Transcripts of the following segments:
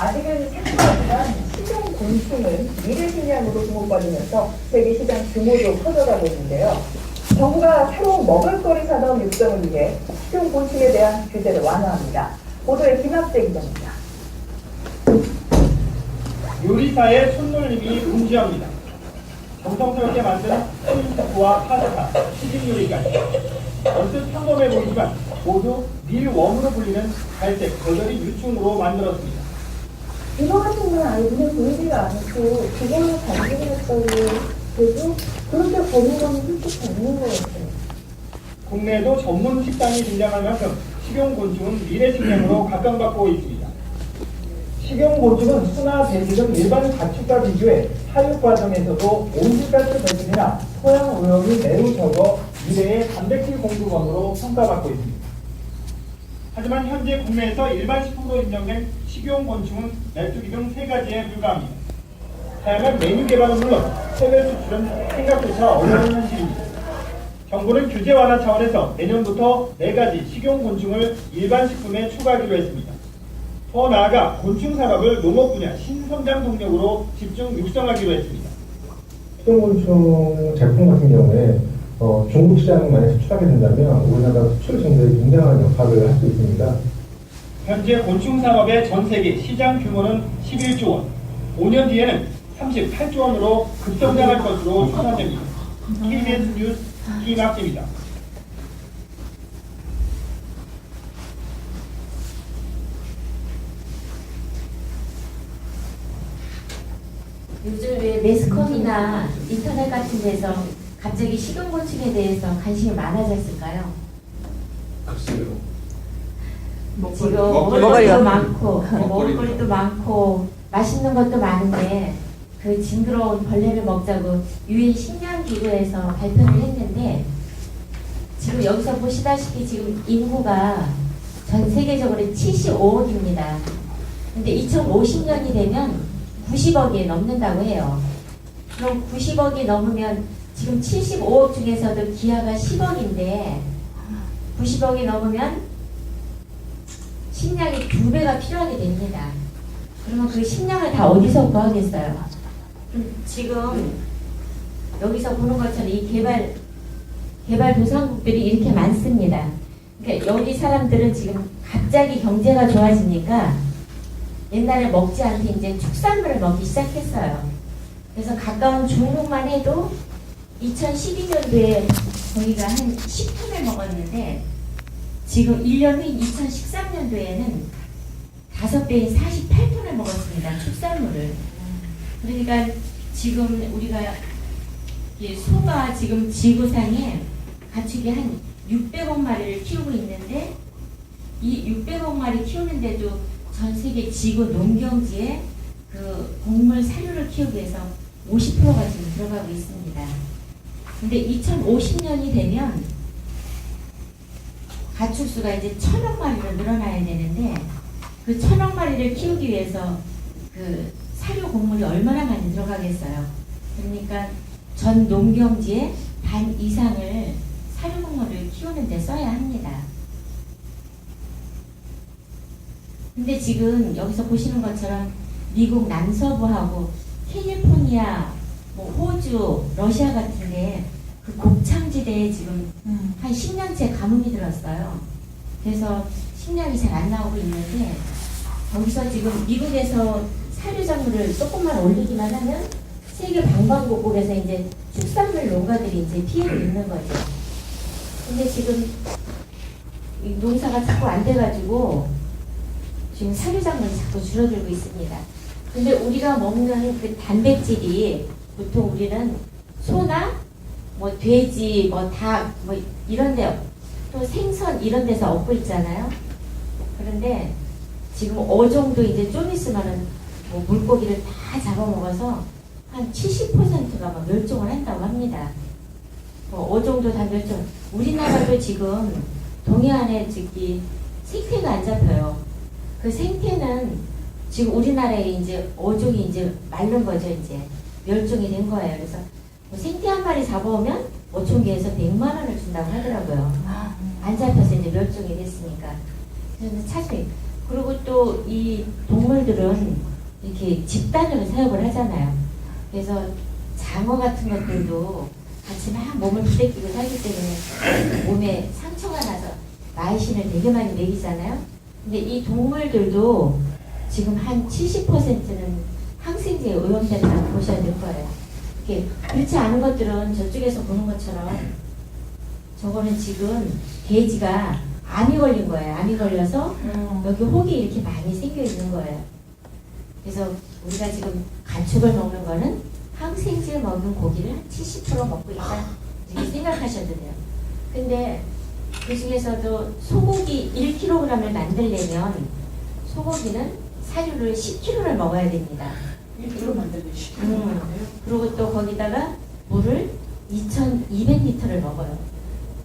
아직은 생소하지만 식용 곤충은 미래 식량으로 주목받으면서 세계 시장 규모도 커져가고 있는데요. 정부가 새로운 먹을거리 산업 육성을 위해 식용 곤충에 대한 규제를 완화합니다. 보도에 김학재 기자입니다. 요리사의 손놀림이 문제합니다. 정성스럽게 만든 스프와 파스타, 튀김 요리까지. 언뜻 평범해 보이지만 모두 밀웜으로 불리는 갈색 거절이 유충으로 만들었습니다. 이거 건 아예 눈에 보이지가 않고 그걸로 반응했다고 해도 그렇게 거는 솔직히 없는 것 같아요. 국내에도 전문 식당이 등장할 만큼 식용곤충은 미래 식량으로 각광받고 있습니다. 식용곤충은 수나 돼지 등 일반 가축과 비교해 사육 과정에서도 온실가스를 배출이나 토양 오염이 매우 적어 미래의 단백질 공급원으로 평가받고 있습니다. 하지만 현재 국내에서 일반 식품으로 인정된 식용 곤충은 메뚜기 등 세 가지에 불과합니다. 다양한 메뉴 개발은 물론 해외 수출은 생각조차 어려운 현실입니다. 정부는 규제 완화 차원에서 내년부터 네 가지 식용 곤충을 일반 식품에 추가하기로 했습니다. 더 나아가 곤충 산업을 농업 분야 신성장 동력으로 집중 육성하기로 했습니다. 식용 곤충 제품 같은 경우에 어, 중국 많이 수출하게 된다면 우리나라 수출 정도에 굉장한 역할을 할 수 있습니다. 현재 곤충 산업의 전 세계 시장 규모는 11조 원, 5년 뒤에는 38조 원으로 급성장할 것으로 추산됩니다. KBS 뉴스 김학재입니다. 요즘 왜 매스컴이나 인터넷 같은 데서 갑자기 식용곤충에 대해서 관심이 많아졌을까요? 글쎄요. 지금 먹거리. 먹거리도 많고 먹거리도. 많고 맛있는 것도 많은데 그 징그러운 벌레를 먹자고 유엔 식량 기구에서 발표를 했는데 지금 여기서 보시다시피 지금 인구가 전 세계적으로 75억입니다. 근데 2050년이 되면 90억이 넘는다고 해요. 그럼 90억이 넘으면 지금 75억 중에서도 기아가 10억인데 90억이 넘으면 식량이 두 배가 필요하게 됩니다. 그러면 그 식량을 다 어디서 구하겠어요? 음, 지금 여기서 보는 것처럼 이 개발 개발 도상국들이 이렇게 많습니다. 그러니까 여기 사람들은 지금 갑자기 경제가 좋아지니까 옛날에 먹지 않게 이제 축산물을 먹기 시작했어요. 그래서 가까운 중국만 해도 2012년도에 저희가 한 10톤을 먹었는데 지금 1년 후인 2013년도에는 5배인 48톤을 먹었습니다. 축산물을. 그러니까 지금 우리가 이 소가 지금 지구상에 가축이 한 600억 마리를 키우고 있는데 이 600억 마리 키우는데도 전 세계 지구 농경지에 그 곡물 사료를 키우기 위해서 50%가 지금 들어가고 있습니다. 근데 2050년이 되면 가축 수가 이제 천억 마리로 늘어나야 되는데 그 천억 마리를 키우기 위해서 그 사료 곡물이 얼마나 많이 들어가겠어요. 그러니까 전 농경지의 반 이상을 사료 곡물을 키우는 데 써야 합니다. 근데 지금 여기서 보시는 것처럼 미국 남서부하고 캘리포니아, 뭐 호주, 러시아 같은데 그 곡창지대에 지금 한 10년째 가뭄이 들었어요. 그래서 식량이 잘 안 나오고 있는데 거기서 지금 미국에서 사료 작물을 조금만 올리기만 하면 세계 방방곡곡에서 이제 축산물 농가들이 이제 피해를 입는 거죠. 근데 지금 이 농사가 자꾸 안 돼가지고 지금 사료 작물이 자꾸 줄어들고 있습니다. 근데 우리가 먹는 그 단백질이 보통 우리는 소나 뭐 돼지, 뭐 닭, 뭐 이런 데, 또 생선 이런 데서 얻고 있잖아요. 그런데 지금 어종도 이제 좀 있으면은 뭐 물고기를 다 잡아먹어서 한 70%가 막 멸종을 한다고 합니다. 뭐 어종도 다 멸종. 우리나라도 지금 동해안에 저기 생태가 안 잡혀요. 그 생태는 지금 우리나라에 이제 어종이 이제 마른 거죠, 이제. 멸종이 된 거예요. 그래서 뭐 생태 한 마리 잡아오면 어촌계에서 100만 원을 준다고 하더라고요. 안 잡혀서 이제 멸종이 됐으니까. 그래서 사실 그리고 또 이 동물들은 이렇게 집단으로 사육을 하잖아요. 그래서 장어 같은 것들도 같이 막 몸을 부대끼고 살기 때문에 몸에 상처가 나서 마이신을 되게 많이 먹이잖아요. 근데 이 동물들도 지금 한 70%는 항생제에 오염된다고 보셔야 될 거예요. 이렇게 그렇지 않은 것들은 저쪽에서 보는 것처럼 저거는 지금 돼지가 암이 걸린 거예요. 암이 걸려서 여기 혹이 이렇게 많이 생겨 있는 거예요. 그래서 우리가 지금 가축을 먹는 거는 항생제 먹는 고기를 한 70% 먹고 있다 이렇게 생각하셔도 돼요. 근데 그 중에서도 소고기 1kg을 만들려면 소고기는 사료를 10kg를 먹어야 됩니다. 1kg 만들기 10kg 음. 그리고 또 거기다가 물을 2,200리터를 먹어요.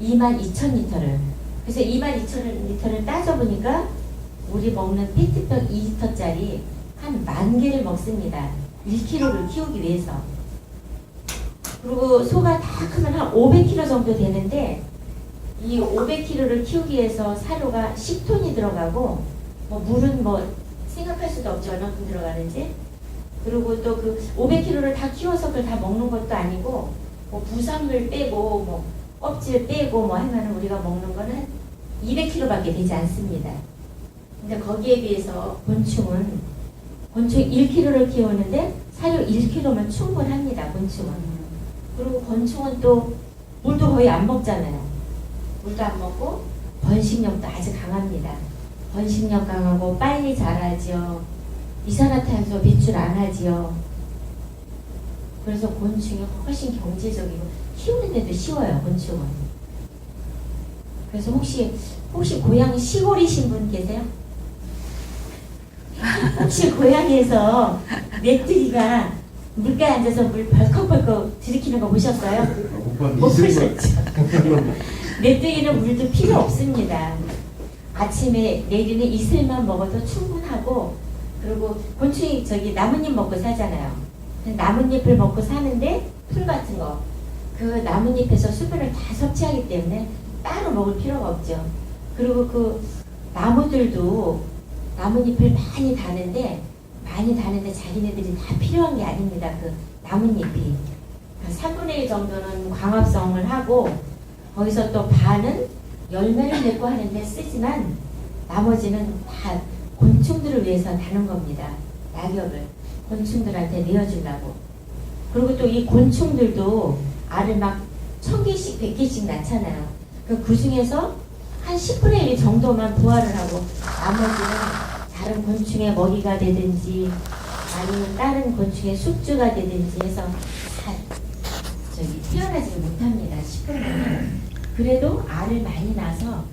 22,000리터를. 그래서 22,000리터를 따져보니까 우리 먹는 페트병 2리터짜리 한 만 개를 먹습니다. 1kg를 키우기 위해서. 그리고 소가 다 크면 한 500kg 정도 되는데 이 500kg를 키우기 위해서 사료가 10톤이 들어가고 뭐 물은 뭐 생각할 수도 없죠 얼마큼 들어가는지 그리고 또 그 500kg를 다 키워서 그걸 다 먹는 것도 아니고 뭐 부산물 빼고 뭐 껍질 빼고 뭐 하면은 우리가 먹는 거는 200kg밖에 되지 않습니다. 근데 거기에 비해서 곤충은 곤충 1kg를 키우는데 사료 1kg면 충분합니다. 곤충은. 그리고 곤충은 또 물도 거의 안 먹잖아요. 물도 안 먹고 번식력도 아주 강합니다. 번식력 강하고 빨리 자라지요. 이산화탄소 배출 안 하지요. 그래서 곤충이 훨씬 경제적이고 키우는 데도 쉬워요. 곤충은. 그래서 혹시 혹시 고향 시골이신 분 계세요? 혹시 고향에서 메뚜기가 물가에 앉아서 물 벌컥벌컥 들이키는 거 보셨어요? 못 보셨죠? 메뚜기는 물도 필요 없습니다. 아침에 내리는 이슬만 먹어도 충분하고 그리고 곤충이 저기 나뭇잎 먹고 사잖아요. 나뭇잎을 먹고 사는데 풀 같은 거 그 나뭇잎에서 수분을 다 섭취하기 때문에 따로 먹을 필요가 없죠. 그리고 그 나무들도 나뭇잎을 많이 다는데 많이 다는데 자기네들이 다 필요한 게 아닙니다. 그 나뭇잎이 3분의 1 정도는 광합성을 하고 거기서 또 반은 열매를 맺고 하는데 쓰지만 나머지는 다 곤충들을 위해서 다는 겁니다. 낙엽을 곤충들한테 내어주려고. 그리고 또 이 곤충들도 알을 막 천 개씩 백 개씩 낳잖아요. 그, 그 중에서 한 10분의 1 정도만 부화를 하고 나머지는 다른 곤충의 먹이가 되든지 아니면 다른 곤충의 숙주가 되든지 해서 다 저기 태어나지 못합니다. 10분의 1. 그래도 알을 많이 낳아서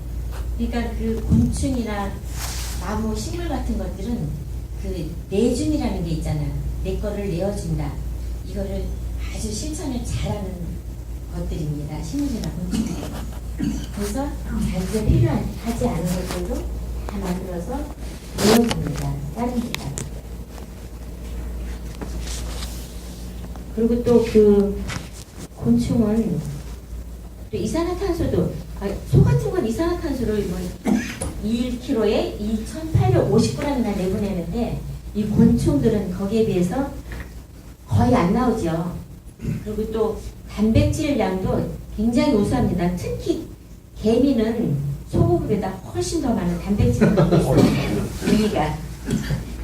그러니까 그 곤충이나 나무 식물 같은 것들은 그 내준이라는 게 있잖아요. 내 거를 내어준다. 이거를 아주 실천을 잘하는 것들입니다. 식물이나 곤충. 그래서 자기가 필요하지 않은 것들도 다 만들어서 내어줍니다. 다른 데다. 그리고 또 그 곤충은 또 이산화탄소도 아, 소 같은 건 이산화탄소를 뭐 1kg에 2,850g이나 내보내는데 이 곤충들은 거기에 비해서 거의 안 나오죠. 그리고 또 단백질 양도 굉장히 우수합니다. 특히 개미는 소고기보다 훨씬 더 많은 단백질을 갖고 있어요.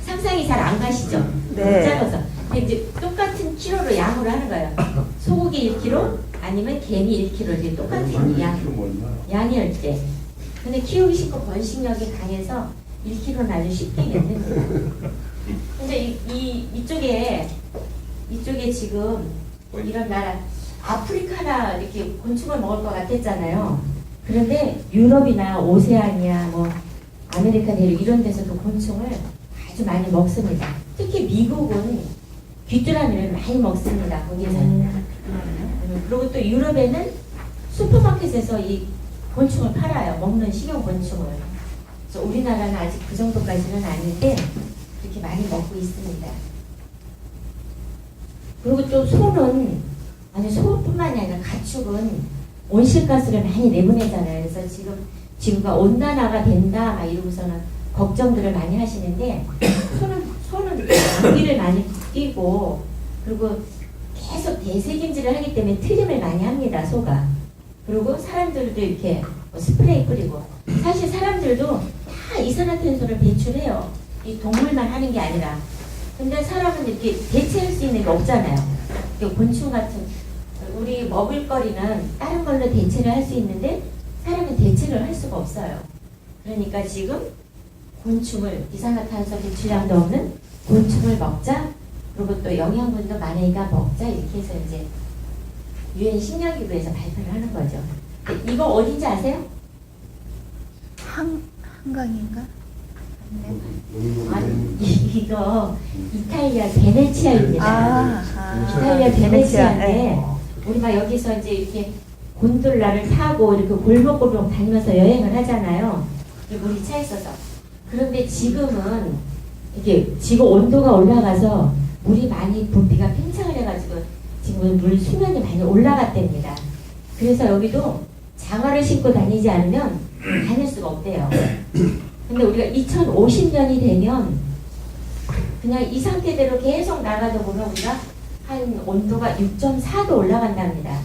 상상이 잘 안 가시죠? 네. 작아서. 근데 이제 똑같은 키로로 양으로 하는 거예요. 소고기 1kg 아니면 개미 1kg 이렇게 똑같은 양. 양이올 때. 근데 키우기 쉽고 번식력이 강해서 1kg는 아주 쉽게 맺는 거예요. 근데 이, 이, 이쪽에, 이쪽에 지금 이런 나라, 아프리카나 이렇게 곤충을 먹을 것 같았잖아요. 그런데 유럽이나 오세아니아, 뭐, 아메리카 대륙 이런 데서도 곤충을 아주 많이 먹습니다. 특히 미국은 귀뚜라미를 많이 먹습니다. 거기서는. 음, 그리고 또 유럽에는 슈퍼마켓에서 이 곤충을 팔아요. 먹는 식용 곤충을. 그래서 우리나라는 아직 그 정도까지는 아닌데 그렇게 많이 먹고 있습니다. 그리고 또 소는 아니 소뿐만이 아니라 가축은 온실가스를 많이 내보내잖아요. 그래서 지금 지구가 온난화가 된다 막 이러고서는 걱정들을 많이 하시는데 손은 손은 무기를 많이 끼고 그리고 계속 대세김질을 하기 때문에 트림을 많이 합니다 소가 그리고 사람들도 이렇게 뭐 스프레이 뿌리고. 사실 사람들도 다 이산화탄소를 배출해요. 이 동물만 하는 게 아니라. 근데 사람은 이렇게 대체할 수 있는 게 없잖아요. 곤충 같은. 우리 먹을거리는 다른 걸로 대체를 할 수 있는데 사람은 대체를 할 수가 없어요. 그러니까 지금 곤충을 이산화탄소 배출량도 없는 곤충을 먹자. 그리고 또 영양분도 많으니까 먹자. 이렇게 해서 이제 유엔 식량기구에서 발표를 하는 거죠. 근데 이거 어딘지 아세요? 한 한강인가? 아니 이- 이거 이탈리아 베네치아입니다. 아, 아. 이탈리아 베네치아, 베네치아인데 네. 우리가 여기서 이제 이렇게 곤돌라를 타고 이렇게 골목골목 다니면서 여행을 하잖아요. 이 물이 차 있어서. 그런데 지금은 이게 지구 온도가 올라가서 물이 많이 부피가 팽창을 해가지고 지금 물 수면이 많이 올라갔답니다. 그래서 여기도 장화를 신고 다니지 않으면 다닐 수가 없대요. 근데 우리가 2050년이 되면 그냥 이 상태대로 계속 나가다 보면 우리가 한 온도가 6.4도 올라간답니다.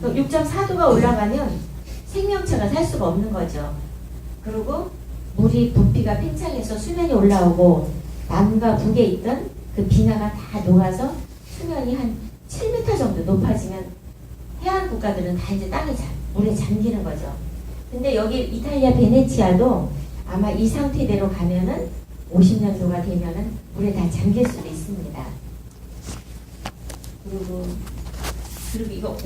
6.4도가 올라가면 생명체가 살 수가 없는 거죠. 그리고 물이 부피가 팽창해서 수면이 올라오고 남과 북에 있던 그 빙하가 다 녹아서 수면이 한 7m 정도 높아지면 해안 국가들은 다 이제 땅에 잠, 물에 잠기는 거죠. 근데 여기 이탈리아 베네치아도 아마 이 상태대로 가면은 50년도가 되면은 물에 다 잠길 수도 있습니다. 그리고 그리고 이거